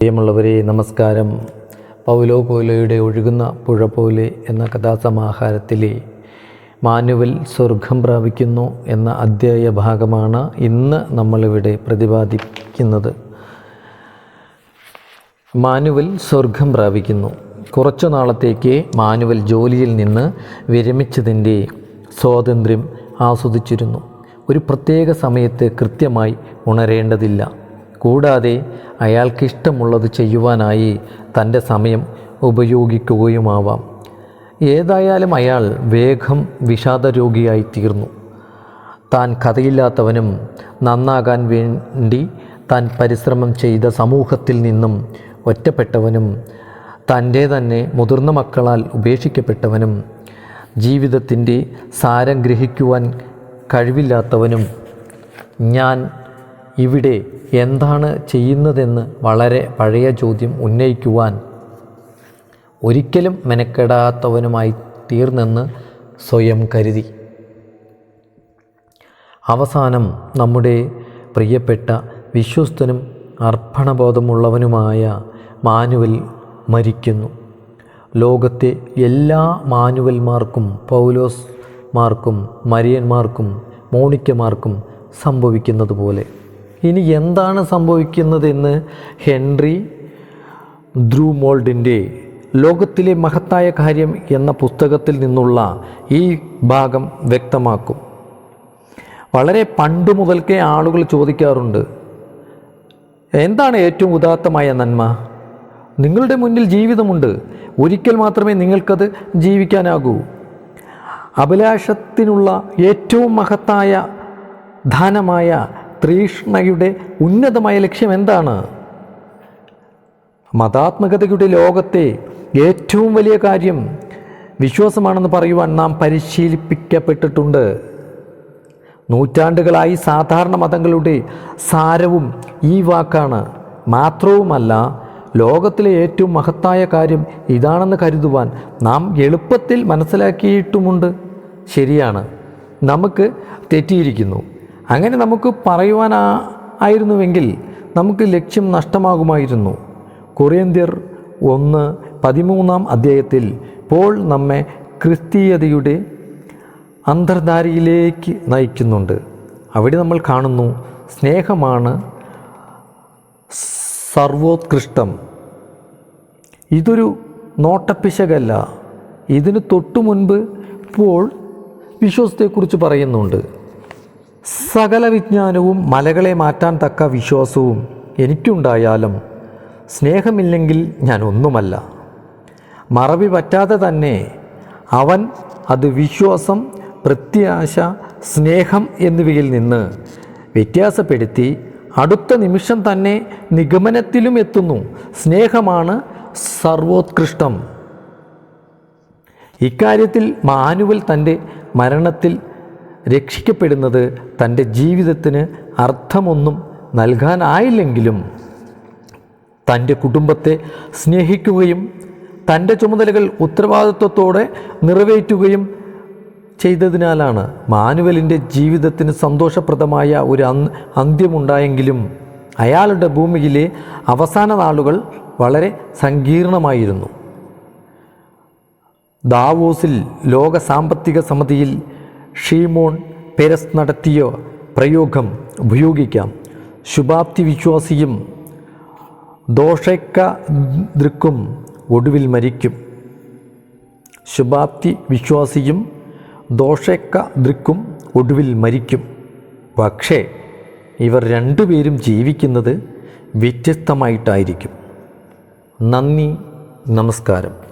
പ്രിയമുള്ളവരെ നമസ്കാരം. പൗലോ കോലോയുടെ ഒഴുകുന്ന പുഴ പോലെ എന്ന കഥാസമാഹാരത്തിലെ മാനുവൽ സ്വർഗം പ്രാപിക്കുന്നു എന്ന അധ്യായ ഭാഗമാണ് ഇന്ന് നമ്മളിവിടെ പ്രതിപാദിക്കുന്നത്. മാനുവൽ സ്വർഗം പ്രാപിക്കുന്നു. കുറച്ചു നാളത്തേക്ക് മാനുവൽ ജോലിയിൽ നിന്ന് വിരമിച്ചതിന്റെ സ്വാതന്ത്ര്യം ആസ്വദിച്ചിരുന്നു. ഒരു പ്രത്യേക സമയത്ത് കൃത്യമായി ഉണരേണ്ടതില്ല. കൂടാതെ അയാൾക്കിഷ്ടമുള്ളത് ചെയ്യുവാനായി തന്റെ സമയം ഉപയോഗിക്കുകയുമാവാം. ഏതായാലും അയാൾ വേഗം വിഷാദരോഗിയായി തീർന്നു താൻ കഥയില്ലാത്തവനും നന്നാകാൻ വേണ്ടി താൻ പരിശ്രമം ചെയ്ത സമൂഹത്തിൽ നിന്നും ഒറ്റപ്പെട്ടവനും തന്റെ തന്നെ മുതിർന്ന മക്കളാൽ ഉപേക്ഷിക്കപ്പെട്ടവനും ജീവിതത്തിന്റെ സാരം ഗ്രഹിക്കുവാൻ കഴിവില്ലാത്തവനും ഞാൻ ഇവിടെ എന്താണ് ചെയ്യുന്നതെന്ന് വളരെ പഴയ ചോദ്യം ഉന്നയിക്കുവാൻ ഒരിക്കലും മെനക്കെടാത്തവനുമായി തീർന്നെന്ന് സ്വയം കരുതി. അവസാനം നമ്മുടെ പ്രിയപ്പെട്ട വിശ്വസ്തനും അർപ്പണബോധമുള്ളവനുമായ മാനുവൽ മരിക്കുന്നു. ലോകത്തെ എല്ലാ മാനുവൽമാർക്കും പൗലോസ്മാർക്കും മരിയന്മാർക്കും മോണിക്കമാർക്കും സംഭവിക്കുന്നത് പോലെ ഇനി എന്താണ് സംഭവിക്കുന്നതെന്ന് ഹെൻറി ദ്രൂമോൾഡിന്റെ ലോകത്തിലെ മഹത്തായ കാര്യം എന്ന പുസ്തകത്തിൽ നിന്നുള്ള ഈ ഭാഗം വ്യക്തമാക്കും. വളരെ പണ്ട് മുതൽക്കേ ആളുകൾ ചോദിക്കാറുണ്ട് എന്താണ് ഏറ്റവും ഉദാത്തമായ നന്മ? നിങ്ങളുടെ മുന്നിൽ ജീവിതമുണ്ട്. ഒരിക്കൽ മാത്രമേ നിങ്ങൾക്കത് ജീവിക്കാനാകൂ. അഭിലാഷത്തിനുള്ള ഏറ്റവും മഹത്തായ ധാനമായ തൃഷ്ണയുടെ ഉന്നതമായ ലക്ഷ്യം എന്താണ്? മതാത്മകതയുടെ ലോകത്തെ ഏറ്റവും വലിയ കാര്യം വിശ്വാസമാണെന്ന് പറയുവാൻ നാം പരിശീലിപ്പിക്കപ്പെട്ടിട്ടുണ്ട്. നൂറ്റാണ്ടുകളായി സാധാരണ മതങ്ങളുടെ സാരവും ഈ വാക്കാണ്. മാത്രവുമല്ല ലോകത്തിലെ ഏറ്റവും മഹത്തായ കാര്യം ഇതാണെന്ന് കരുതുവാൻ നാം എളുപ്പത്തിൽ മനസ്സിലാക്കിയിട്ടുമുണ്ട്. ശരിയാണ്. നമുക്ക് തെറ്റിയിരിക്കുന്നു. അങ്ങനെ നമുക്ക് പറയുവാനാ ആയിരുന്നുവെങ്കിൽ നമുക്ക് ലക്ഷ്യം നഷ്ടമാകുമായിരുന്നു. കൊറിയന്ത്യർ ഒന്ന് പതിമൂന്നാം അധ്യായത്തിൽ പോൾ നമ്മെ ക്രിസ്തീയതയുടെ അന്തർധാരയിലേക്ക് നയിക്കുന്നുണ്ട്. അവിടെ നമ്മൾ കാണുന്നു സ്നേഹമാണ് സർവോത്കൃഷ്ടം. ഇതൊരു നോട്ടപ്പിശകല്ല. ഇതിന് തൊട്ടു മുൻപ് പോൾ വിശ്വാസത്തെക്കുറിച്ച് പറയുന്നുണ്ട്. സകല വിജ്ഞാനവും മലകളെ മാറ്റാൻ തക്ക വിശ്വാസവും എനിക്കുണ്ടായാലും സ്നേഹമില്ലെങ്കിൽ ഞാൻ ഒന്നുമല്ല. മറവി പറ്റാതെ തന്നെ അവൻ അത് വിശ്വാസം പ്രത്യാശ സ്നേഹം എന്നിവയിൽ നിന്ന് വ്യത്യാസപ്പെടുത്തി അടുത്ത നിമിഷം തന്നെ നിഗമനത്തിലും എത്തുന്നു. സ്നേഹമാണ് സർവോത്കൃഷ്ടം. ഇക്കാര്യത്തിൽ മാനുവൽ തന്റെ മരണത്തിൽ രക്ഷിക്കപ്പെടുന്നത് തന്റെ ജീവിതത്തിന് അർത്ഥമൊന്നും നൽകാനായില്ലെങ്കിലും തന്റെ കുടുംബത്തെ സ്നേഹിക്കുകയും തന്റെ ചുമതലകൾ ഉത്തരവാദിത്വത്തോടെ നിറവേറ്റുകയും ചെയ്തതിനാലാണ് മാനുവലിന്റെ ജീവിതത്തിന് സന്തോഷപ്രദമായ ഒരു അന് അന്ത്യമുണ്ടായെങ്കിലും അയാളുടെ ഭൂമിയിലെ അവസാന നാളുകൾ വളരെ സങ്കീർണമായിരുന്നു. ദാവോസിൽ ലോക സാമ്പത്തിക സമിതിയിൽ ഷീമോൺ പെരസ് നടത്തിയ പ്രയോഗം ഉപയോഗിക്കാം. ശുഭാപ്തി വിശ്വാസിയും ദോഷക്ക ദൃക്കും ഒടുവിൽ മരിക്കും. ശുഭാപ്തി വിശ്വാസിയും ദോഷക്ക ദൃക്കും ഒടുവിൽ മരിക്കും. പക്ഷേ ഇവർ രണ്ടുപേരും ജീവിക്കുന്നത് വ്യത്യസ്തമായിട്ടായിരിക്കും. നന്ദി നമസ്കാരം.